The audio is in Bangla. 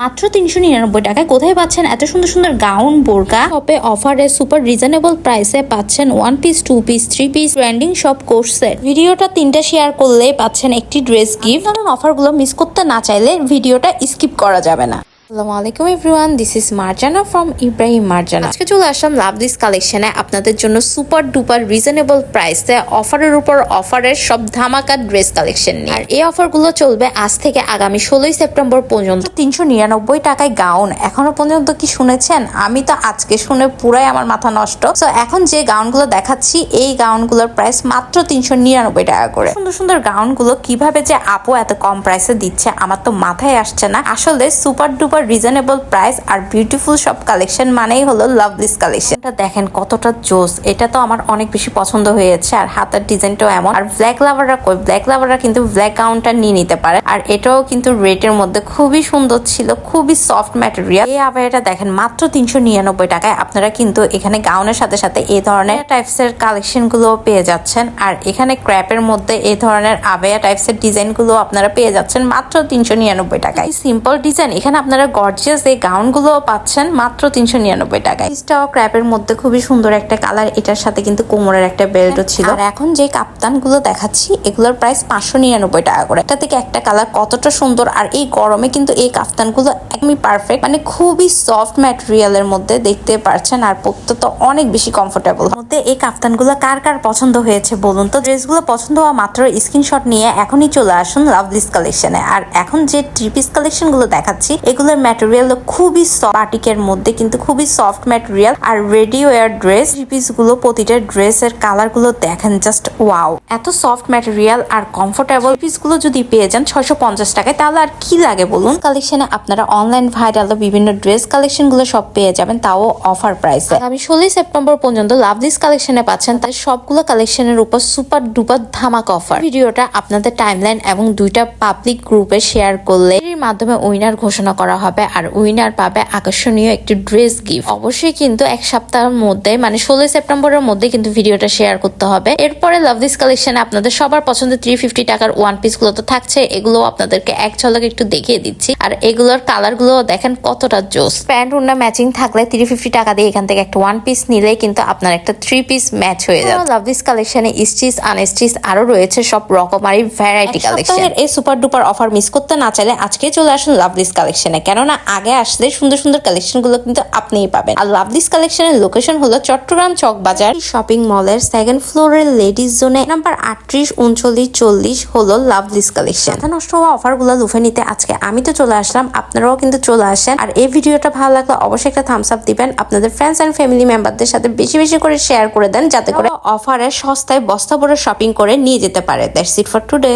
মাত্র তিনশো নিরানব্বই টাকায় কোথায় পাচ্ছেন এত সুন্দর সুন্দর গাউন, বোরকা? শপে অফারে সুপার রিজনেবল প্রাইসে পাচ্ছেন one piece two piece three piece trending সব কোর্সের ভিডিওটা তিনটা শেয়ার করলে পাচ্ছেন একটি ড্রেস গিফট অফারগুলো মিস করতে না চাইলে ভিডিওটা স্কিপ করা যাবে না। আসসালামু everyone this is Marjana from Ibrahim Marjana আজকে চলে আসলাম লাভ দিস কালেকশনে আপনাদের জন্য সুপার ডুপার রিজনেবল প্রাইসে অফারের উপর অফারের সব ধামাকা ড্রেস কালেকশন নিয়ে। আর এই অফারগুলো চলবে আজ থেকে আগামী ষোলোই সেপ্টেম্বর পর্যন্ত। তিনশো নিরানব্বই টাকায় গাউন এখনও পর্যন্ত কি শুনেছেন? আমি তো আজকে শুনে পুরাই আমার মাথা নষ্ট। তো এখন যে গাউনগুলো দেখাচ্ছি, এই গাউনগুলোর প্রাইস মাত্র তিনশো নিরানব্বই টাকা করে। সুন্দর সুন্দর গাউনগুলো কীভাবে যে আপু এত কম প্রাইসে দিচ্ছে, আমার তো মাথায় আসছে না। আসলে সুপার ডুপার রিজনেবল প্রাইস আর বিউটিফুল সব কালেকশন মানেই হলো লাভ দিস কালেকশন দেখেন কতটা জোস। এটা তো আমার অনেক বেশি পছন্দ হয়েছে আর হাতের ডিজাইনটাও এমন। আর ব্ল্যাক লাভাররা কই? ব্ল্যাক লাভাররা কিন্তু ব্ল্যাক গাউনটা নিয়ে নিতে পারে। আর এটাও কিন্তু রেটের মধ্যে খুবই সুন্দর ছিল, খুবই সফট ম্যাটেরিয়াল এই আবার দেখেন মাত্র তিনশো নিরানব্বই টাকায়। আপনারা কিন্তু এখানে গাউনের সাথে সাথে এই ধরনের টাইপস এর কালেকশনগুলো পেয়ে যাচ্ছেন। আর এখানে ক্র্যাপের মধ্যে এই ধরনের আবেয়া টাইপস এর ডিজাইনগুলো আপনারা পেয়ে যাচ্ছেন মাত্র তিনশো নিরানব্বই টাকায়। সিম্পল ডিজাইন এখানে আপনারা গর্জিয়াস এই গাউনগুলো পাচ্ছেন মাত্র তিনশো নিরানব্বই টাকায়। পিসটাও ক্র্যাপের মধ্যে খুবই সুন্দর একটা কালার এটার সাথে কিন্তু কোমরের একটা বেল্টও ছিল। আর এখন যে কাপ্তানগুলো দেখাচ্ছি এগুলোর প্রাইস পাঁচশো নিরানব্বই টাকা করে। একটা থেকে একটা কালার কতটা সুন্দর আর এই গরমে কিন্তু এই কাফতানগুলো একদমই পারফেক্ট মানে খুবই সফট ম্যাটেরিয়ালের মধ্যে দেখতে পারছেন আর পরতে তো অনেক বেশি কমফোর্টেবল মধ্যে এই কাফতানগুলো কার কার পছন্দ হয়েছে বলুন তো? ড্রেসগুলো পছন্দ হওয়া মাত্র স্ক্রিনশট নিয়ে এখনই চলে আসুন লাভলিস কালেকশনে আর এখন যে থ্রি পিস কালেকশনগুলো দেখাচ্ছি এগুলোর ম্যাটেরিয়াল খুবই বাটিকের মধ্যে, কিন্তু খুবই সফট ম্যাটেরিয়াল আর রেডি ওয়ার ড্রেস পিসগুলো প্রতিটা ড্রেসের কালারগুলো দেখেন জাস্ট ওয়াও এত সফট ম্যাটেরিয়াল আর কমফোর্টেবল পিসগুলো যদি পেয়ে যান ছয়শো পঞ্চাশ টাকায়, তাহলে আর কি লাগে বলুন? কালেকশনে আপনারা অনলাইন ভাইরাল বিভিন্ন ড্রেস কালেকশনগুলো সব পেয়ে যাবেন, তাও অফার প্রাইসে আমি ষোলোই সেপ্টেম্বর পর্যন্ত লাভ দিস কালেকশনে পাচ্ছেন তাই সবগুলো কালেকশনের উপর সুপার ডুপার ধামাক অফার ভিডিওটা আপনাদের টাইমলাইন এবং দুইটা পাবলিক গ্রুপে শেয়ার করলে এর মাধ্যমে উইনার ঘোষণা করা হবে আর উইনার পাবে আকর্ষণীয় একটি ড্রেস গিফট অবশ্যই কিন্তু এক সপ্তাহের মধ্যে মানে ষোলোই সেপ্টেম্বরের মধ্যে কিন্তু ভিডিওটা শেয়ার করতে হবে। এরপরে লাভ দিস কালেকশনে আপনাদের সবার পছন্দের থ্রি ফিফটি টাকার ওয়ান পিসগুলো তো থাকছে এগুলো আপনাদেরকে এক ঝলক একটু দেখিয়ে দিচ্ছি। আর এগুলোর কালারগুলো দেখেন কতটা জোস। প্যান্ট উন্না ম্যাচিং থাকলে থ্রি ফিফটি টাকা দিয়ে এখান থেকে একটা ওয়ান পিস নিলে কিন্তু আপনার একটা থ্রি পিস ম্যাচ হয়ে যাবে। লাভ দিস কালেকশনে স্টিচ আনস্টিচ আরও রয়েছে সব রকমারি ভ্যারাইটি কালেকশন এই সুপার ডুপার অফার মিস করতে না চাইলে আজকে চলে আসুন লাভ দিস কালেকশনে কেননা আগে আসলে সুন্দর সুন্দর কালেকশনগুলো কিন্তু আপনিই পাবেন। আর লাভ দিস কালেকশনের লোকেশন হলো চট্টগ্রাম চক বাজার। শপিং মলের সেকেন্ড ফ্লোরের লেডিস জোনে নাম্বার আটত্রিশ, উনচল্লিশ, চল্লিশ হলো লাভ দিস কালেকশন নষ্ট হওয়া অফারগুলো লুফে নিতে আজকে আমি তো চলে আসলাম, আপনারাও কিন্তু চলে আসেন। আর এই ভিডিওটা ভালো লাগলে অবশ্যই একটা থামস আপ দিবেন, আপনাদের ফ্রেন্ডস এন্ড ফ্যামিলি মেম্বারদের সাথে বেশি বেশি করে শেয়ার করে দেন, যাতে করে অফারে সস্তায় বস্তা ভরে শপিং করে নিয়ে যেতে পারে। That's it for today.